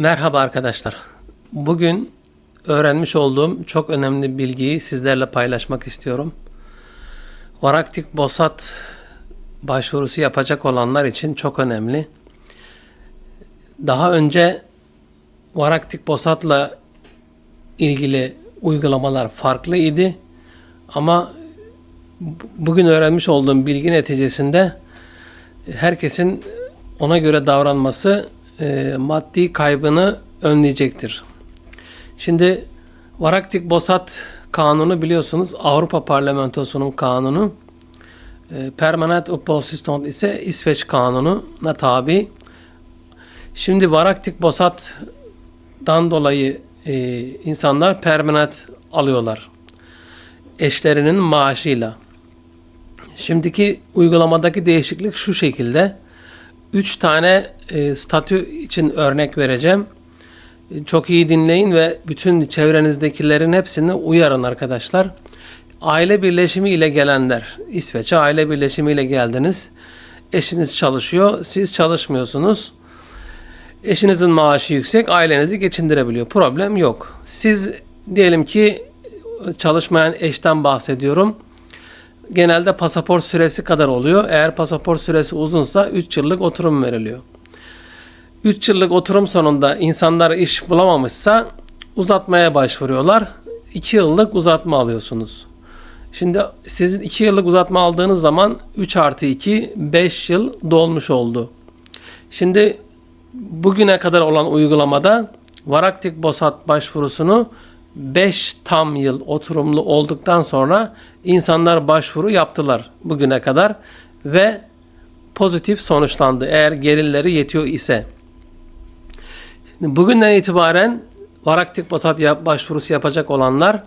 Merhaba arkadaşlar. Bugün öğrenmiş olduğum çok önemli bilgiyi sizlerle paylaşmak istiyorum. Varaktik Bosat başvurusu yapacak olanlar için çok önemli. Daha önce Varaktik Bosat'la ilgili uygulamalar farklıydı. Ama bu- bugün öğrenmiş olduğum bilgi neticesinde herkesin ona göre davranması e, maddi kaybını önleyecektir. Şimdi Varaktik Bosat kanunu biliyorsunuz Avrupa Parlamentosu'nun kanunu. E, Permanent Uppehållstillstånd ise İsveç kanununa tabi. Şimdi Varaktik Bosat'dan dolayı e, insanlar permanent alıyorlar. Eşlerinin maaşıyla. Şimdiki uygulamadaki değişiklik şu şekilde. 3 tane e, statü için örnek vereceğim. E, Çok iyi dinleyin ve bütün çevrenizdekilerin hepsini uyarın arkadaşlar. Aile birleşimi ile gelenler, İsveç'e aile birleşimi ile geldiniz. Eşiniz çalışıyor, siz çalışmıyorsunuz. Eşinizin maaşı yüksek, ailenizi geçindirebiliyor. Problem yok. Siz diyelim ki çalışmayan eşten bahsediyorum genelde pasaport süresi kadar oluyor. Eğer pasaport süresi uzunsa 3 yıllık oturum veriliyor. 3 yıllık oturum sonunda insanlar iş bulamamışsa uzatmaya başvuruyorlar. 2 yıllık uzatma alıyorsunuz. Şimdi sizin 2 yıllık uzatma aldığınız zaman 3 artı 2 5 yıl dolmuş oldu. Şimdi bugüne kadar olan uygulamada Varaktik Bosat başvurusunu 5 tam yıl oturumlu olduktan sonra insanlar başvuru yaptılar bugüne kadar ve pozitif sonuçlandı eğer gelirleri yetiyor ise. Şimdi bugünden itibaren Varaktik Bosat yap- başvurusu yapacak olanlar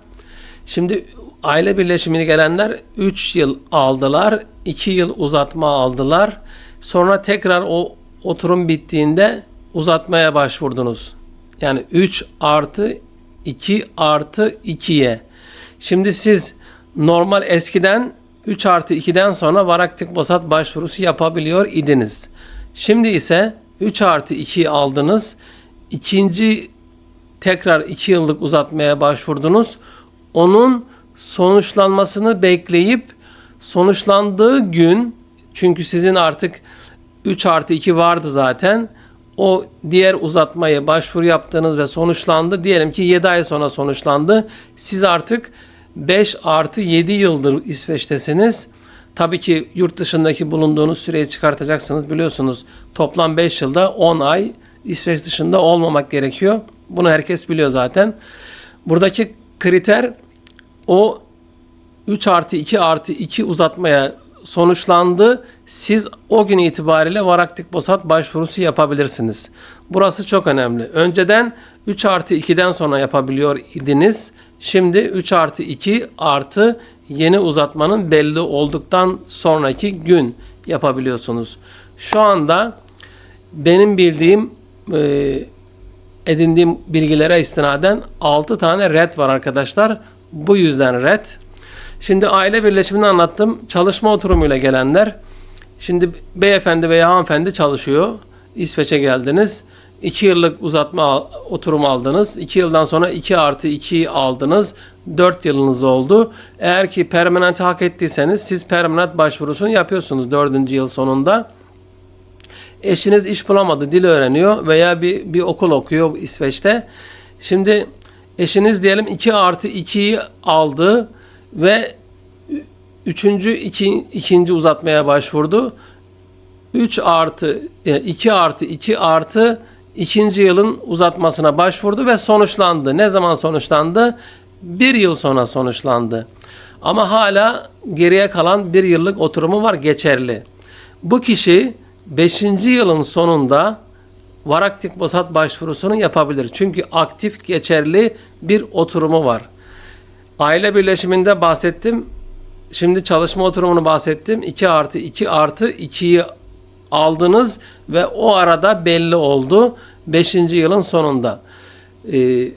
şimdi aile birleşimine gelenler 3 yıl aldılar, 2 yıl uzatma aldılar. Sonra tekrar o oturum bittiğinde uzatmaya başvurdunuz. Yani 3 artı 2 artı 2'ye. Şimdi siz normal eskiden 3 artı 2'den sonra Varaktik Bosat başvurusu yapabiliyor idiniz. Şimdi ise 3 artı 2'yi aldınız. İkinci tekrar 2 yıllık uzatmaya başvurdunuz. Onun sonuçlanmasını bekleyip sonuçlandığı gün çünkü sizin artık 3 artı 2 vardı zaten. O diğer uzatmaya başvuru yaptınız ve sonuçlandı. Diyelim ki 7 ay sonra sonuçlandı. Siz artık 5 artı 7 yıldır İsveç'tesiniz. Tabii ki yurt dışındaki bulunduğunuz süreyi çıkartacaksınız. Biliyorsunuz toplam 5 yılda 10 ay İsveç dışında olmamak gerekiyor. Bunu herkes biliyor zaten. Buradaki kriter o 3 artı 2 artı 2 uzatmaya sonuçlandı. Siz o gün itibariyle Varaktik Bosat başvurusu yapabilirsiniz. Burası çok önemli. Önceden 3 artı 2'den sonra yapabiliyor idiniz. Şimdi 3 artı 2 artı yeni uzatmanın belli olduktan sonraki gün yapabiliyorsunuz. Şu anda benim bildiğim e, edindiğim bilgilere istinaden 6 tane red var arkadaşlar. Bu yüzden red. Şimdi aile birleşimini anlattım. Çalışma oturumuyla gelenler. Şimdi beyefendi veya hanımefendi çalışıyor. İsveç'e geldiniz. 2 yıllık uzatma oturum aldınız. 2 yıldan sonra 2 artı 2 aldınız. 4 yılınız oldu. Eğer ki permanenti hak ettiyseniz siz permanent başvurusunu yapıyorsunuz 4. yıl sonunda. Eşiniz iş bulamadı, dil öğreniyor veya bir, bir okul okuyor İsveç'te. Şimdi eşiniz diyelim 2 artı 2'yi aldı ve üçüncü iki, ikinci uzatmaya başvurdu. 3 artı 2 artı 2 artı ikinci yılın uzatmasına başvurdu ve sonuçlandı. Ne zaman sonuçlandı? Bir yıl sonra sonuçlandı. Ama hala geriye kalan bir yıllık oturumu var geçerli. Bu kişi 5. yılın sonunda Varaktik Bosat başvurusunu yapabilir. Çünkü aktif geçerli bir oturumu var. Aile birleşiminde bahsettim. Şimdi çalışma oturumunu bahsettim. 2 artı 2 artı 2'yi aldınız ve o arada belli oldu. 5. yılın sonunda. Ee,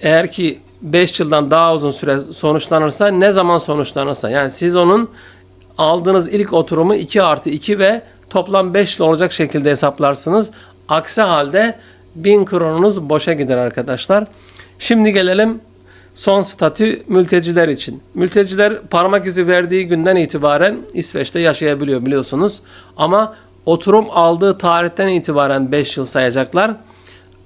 eğer ki 5 yıldan daha uzun süre sonuçlanırsa ne zaman sonuçlanırsa yani siz onun aldığınız ilk oturumu 2 artı 2 ve toplam 5 yıl olacak şekilde hesaplarsınız. Aksi halde 1000 kronunuz boşa gider arkadaşlar. Şimdi gelelim son statü mülteciler için. Mülteciler parmak izi verdiği günden itibaren İsveç'te yaşayabiliyor biliyorsunuz. Ama oturum aldığı tarihten itibaren 5 yıl sayacaklar.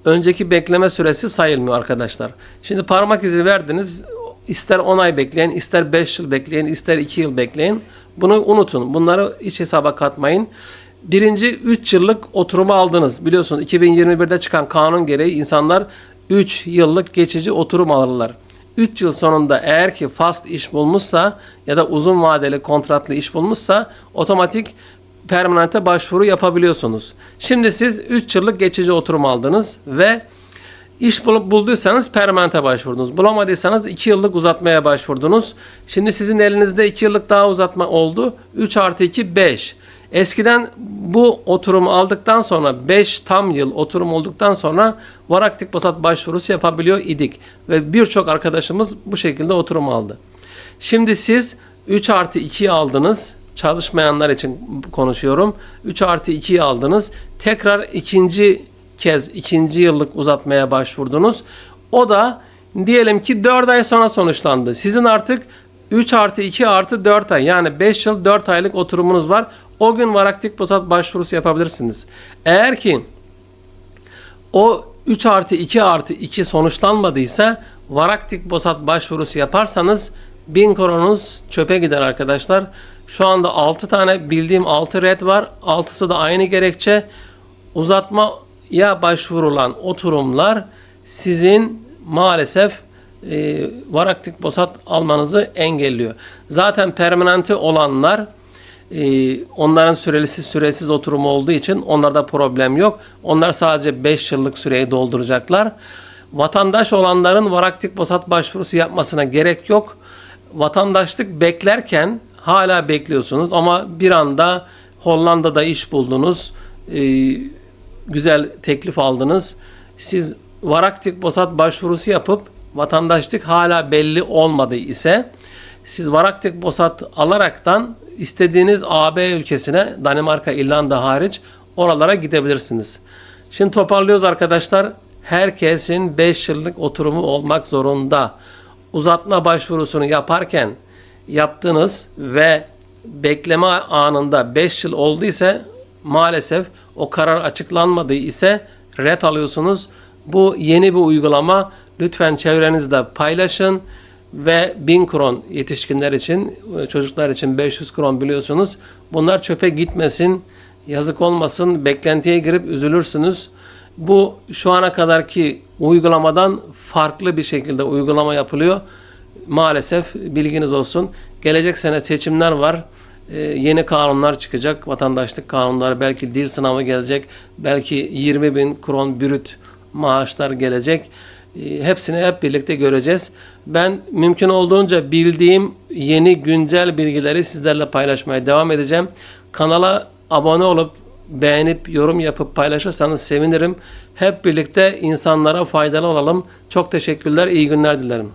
Önceki bekleme süresi sayılmıyor arkadaşlar. Şimdi parmak izi verdiniz. İster 10 ay bekleyin, ister 5 yıl bekleyin, ister 2 yıl bekleyin. Bunu unutun. Bunları hiç hesaba katmayın. Birinci 3 yıllık oturumu aldınız. Biliyorsunuz 2021'de çıkan kanun gereği insanlar 3 yıllık geçici oturum alırlar. 3 yıl sonunda eğer ki fast iş bulmuşsa ya da uzun vadeli kontratlı iş bulmuşsa otomatik permanente başvuru yapabiliyorsunuz. Şimdi siz 3 yıllık geçici oturum aldınız ve iş bulup bulduysanız permanente başvurdunuz. Bulamadıysanız 2 yıllık uzatmaya başvurdunuz. Şimdi sizin elinizde 2 yıllık daha uzatma oldu. 3 artı 2 5. Eskiden bu oturumu aldıktan sonra 5 tam yıl oturum olduktan sonra varaktik posat başvurusu yapabiliyor idik. Ve birçok arkadaşımız bu şekilde oturum aldı. Şimdi siz 3 artı 2'yi aldınız. Çalışmayanlar için konuşuyorum. 3 artı 2'yi aldınız. Tekrar ikinci kez ikinci yıllık uzatmaya başvurdunuz. O da diyelim ki 4 ay sonra sonuçlandı. Sizin artık 3 artı 2 artı 4 ay yani 5 yıl 4 aylık oturumunuz var. O gün varaktik posat başvurusu yapabilirsiniz. Eğer ki o 3 artı 2 artı 2 sonuçlanmadıysa varaktik posat başvurusu yaparsanız 1000 koronunuz çöpe gider arkadaşlar. Şu anda 6 tane bildiğim 6 red var. 6'sı da aynı gerekçe. Uzatmaya başvurulan oturumlar sizin maalesef e, varaktik posat almanızı engelliyor. Zaten permanente olanlar e, onların sürelisi süresiz oturumu olduğu için onlarda problem yok. Onlar sadece 5 yıllık süreyi dolduracaklar. Vatandaş olanların varaktik posat başvurusu yapmasına gerek yok. Vatandaşlık beklerken hala bekliyorsunuz ama bir anda Hollanda'da iş buldunuz. e, güzel teklif aldınız. Siz varaktik posat başvurusu yapıp vatandaşlık hala belli olmadı ise siz varaktik posat alaraktan istediğiniz AB ülkesine Danimarka, İrlanda hariç oralara gidebilirsiniz. Şimdi toparlıyoruz arkadaşlar. Herkesin 5 yıllık oturumu olmak zorunda. Uzatma başvurusunu yaparken yaptınız ve bekleme anında 5 yıl olduysa maalesef o karar açıklanmadığı ise red alıyorsunuz. Bu yeni bir uygulama. Lütfen çevrenizde paylaşın ve 1000 kron yetişkinler için, çocuklar için 500 kron biliyorsunuz. Bunlar çöpe gitmesin, yazık olmasın, beklentiye girip üzülürsünüz. Bu şu ana kadarki uygulamadan farklı bir şekilde uygulama yapılıyor. Maalesef bilginiz olsun. Gelecek sene seçimler var. Ee, yeni kanunlar çıkacak. Vatandaşlık kanunları, belki dil sınavı gelecek. Belki 20 bin kron bürüt maaşlar gelecek. Ee, Hepsini hep birlikte göreceğiz. Ben mümkün olduğunca bildiğim yeni güncel bilgileri sizlerle paylaşmaya devam edeceğim. Kanala abone olup beğenip yorum yapıp paylaşırsanız sevinirim. Hep birlikte insanlara faydalı olalım. Çok teşekkürler. İyi günler dilerim.